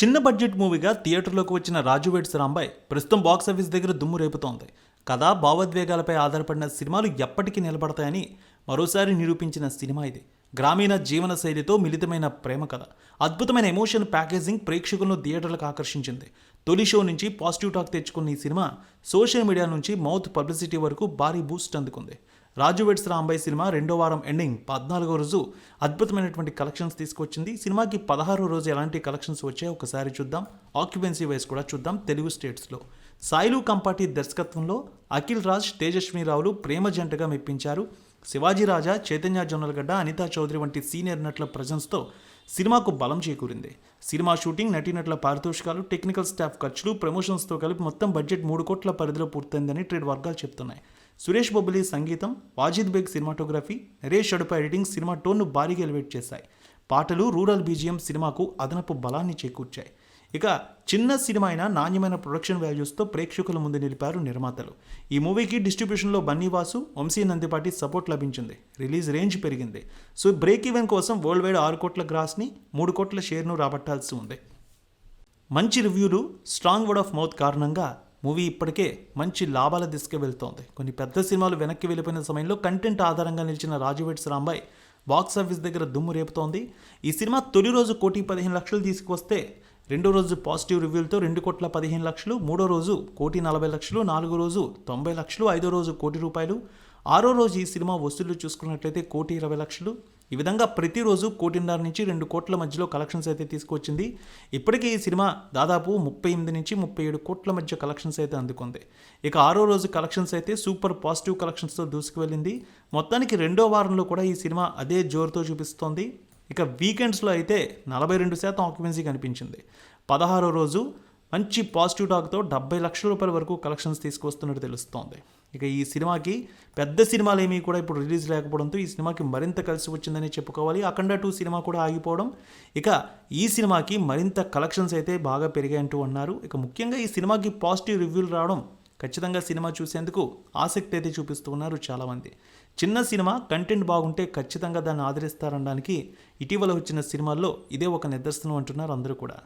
చిన్న బడ్జెట్ మూవీగా థియేటర్లోకి వచ్చిన రాజు వెడ్స్ రాంబాయ్ ప్రస్తుతం బాక్స్ ఆఫీస్ దగ్గర దుమ్ము రేపుతోంది. కథ భావోద్వేగాలపై ఆధారపడిన సినిమాలు ఎప్పటికీ నిలబడతాయని మరోసారి నిరూపించిన సినిమా ఇది. గ్రామీణ జీవన శైలితో మిళితమైన ప్రేమ కథ. అద్భుతమైన ఎమోషన్ ప్యాకేజింగ్ ప్రేక్షకులను థియేటర్లకు ఆకర్షించింది. తొలి షో నుంచి పాజిటివ్ టాక్ తెచ్చుకున్న ఈ సినిమా సోషల్ మీడియా నుంచి మౌత్ పబ్లిసిటీ వరకు భారీ బూస్ట్ అందుకుంది. రాజు వెడ్స్ రాంబాయ్ సినిమా రెండో వారం ఎండింగ్ పద్నాలుగో రోజు అద్భుతమైనటువంటి కలెక్షన్స్ తీసుకొచ్చింది సినిమాకి పదహారో రోజు ఎలాంటి కలెక్షన్స్ వచ్చాయో ఒకసారి చూద్దాం. ఆక్యుపెన్సీ వైస్ కూడా చూద్దాం తెలుగు స్టేట్స్లో సాయిలు కంపాటి దర్శకత్వంలో అఖిల్ రాజ్ తేజస్వి రావులు ప్రేమ జంటగా మెప్పించారు. శివాజీ రాజా చైతన్య జొన్నలగడ్డ అనితా చౌదరి వంటి సీనియర్ నటుల ప్రజెన్స్తో సినిమాకు బలం చేకూరింది. సినిమా షూటింగ్ నటీనటుల పారితోషికాలు టెక్నికల్ స్టాఫ్ ఖర్చులు ప్రమోషన్స్తో కలిపి మొత్తం బడ్జెట్ మూడు కోట్ల పరిధిలో పూర్తయిందని ట్రేడ్ వర్గాలు చెప్తున్నాయి. సురేష్ బొబ్బిలి సంగీతం Wajid Baig cinematography Naresh Adupa editing cinema టోన్ను భారీగా ఎలివేట్ చేశాయి. పాటలు రూరల్ బీజిఎం సినిమాకు అదనపు బలాన్ని చేకూర్చాయి. ఇక చిన్న సినిమా అయినా నాణ్యమైన ప్రొడక్షన్ వాల్యూస్తో ప్రేక్షకుల ముందు నిలిపారు నిర్మాతలు. ఈ మూవీకి డిస్ట్రిబ్యూషన్లో బన్నీవాసు వంశీ నందిపాటి సపోర్ట్ లభించింది. రిలీజ్ రేంజ్ పెరిగింది. సో బ్రేక్ ఈవెన్ కోసం వరల్డ్ వైడ్ ఆరు కోట్ల గ్రాస్ని మూడు కోట్ల షేర్ను రాబట్టాల్సి ఉంది. మంచి రివ్యూలు స్ట్రాంగ్ వర్డ్ ఆఫ్ మౌత్ కారణంగా మూవీ ఇప్పటికే మంచి లాభాల దిశగా వెళ్తోంది. కొన్ని పెద్ద సినిమాలు వెనక్కి వెళ్ళిపోయిన సమయంలో కంటెంట్ ఆధారంగా నిలిచిన రాజువేట్స్ రాంబాయ్ బాక్స్ ఆఫీస్ దగ్గర దుమ్ము రేపుతోంది. ఈ సినిమా తొలి రోజు కోటి పదిహేను లక్షలు తీసుకువస్తే రెండో రోజు పాజిటివ్ రివ్యూలతో రెండు కోట్ల పదిహేను లక్షలు మూడో రోజు కోటి నలభై లక్షలు నాలుగో రోజు తొంభై లక్షలు ఐదో రోజు కోటి రూపాయలు ఆరో రోజు ఈ సినిమా వసూళ్ళు చూసుకున్నట్లయితే కోటి ఇరవై లక్షలు. ఈ విధంగా ప్రతిరోజు కోటిన్నర నుంచి రెండు కోట్ల మధ్యలో కలెక్షన్స్ అయితే తీసుకొచ్చింది. ఇప్పటికే ఈ సినిమా దాదాపు ముప్పై ఎనిమిది నుంచి ముప్పై ఏడు కోట్ల మధ్య కలెక్షన్స్ అయితే అందుకుంది. ఇక ఆరో రోజు కలెక్షన్స్ అయితే సూపర్ పాజిటివ్ కలెక్షన్స్తో దూసుకువెళ్ళింది మొత్తానికి రెండో వారంలో కూడా ఈ సినిమా అదే జోరుతో చూపిస్తోంది. ఇక వీకెండ్స్లో అయితే నలభై రెండు శాతం ఆక్యుపెన్సీ కనిపించింది. పదహారో రోజు మంచి పాజిటివ్ టాక్తో డెబ్బై లక్షల రూపాయల వరకు కలెక్షన్స్ తీసుకొస్తున్నట్టు తెలుస్తోంది. ఇక ఈ సినిమాకి పెద్ద సినిమాలు ఏమీ కూడా ఇప్పుడు రిలీజ్ లేకపోవడంతో ఈ సినిమాకి మరింత కలిసి వచ్చిందని చెప్పుకోవాలి. అఖండ టూ సినిమా కూడా ఆగిపోవడం. ఇక ఈ సినిమాకి మరింత కలెక్షన్స్ అయితే బాగా పెరిగాయంటూ అన్నారు. ఇక ముఖ్యంగా ఈ సినిమాకి పాజిటివ్ రివ్యూలు రావడం ఖచ్చితంగా సినిమా చూసేందుకు ఆసక్తి అయితే చూపిస్తూ ఉన్నారు చాలామంది. చిన్న సినిమా కంటెంట్ బాగుంటే ఖచ్చితంగా దాన్ని ఆదరిస్తారనడానికి ఇటీవల వచ్చిన సినిమాల్లో ఇదే ఒక నిదర్శనం అంటున్నారు అందరూ కూడా.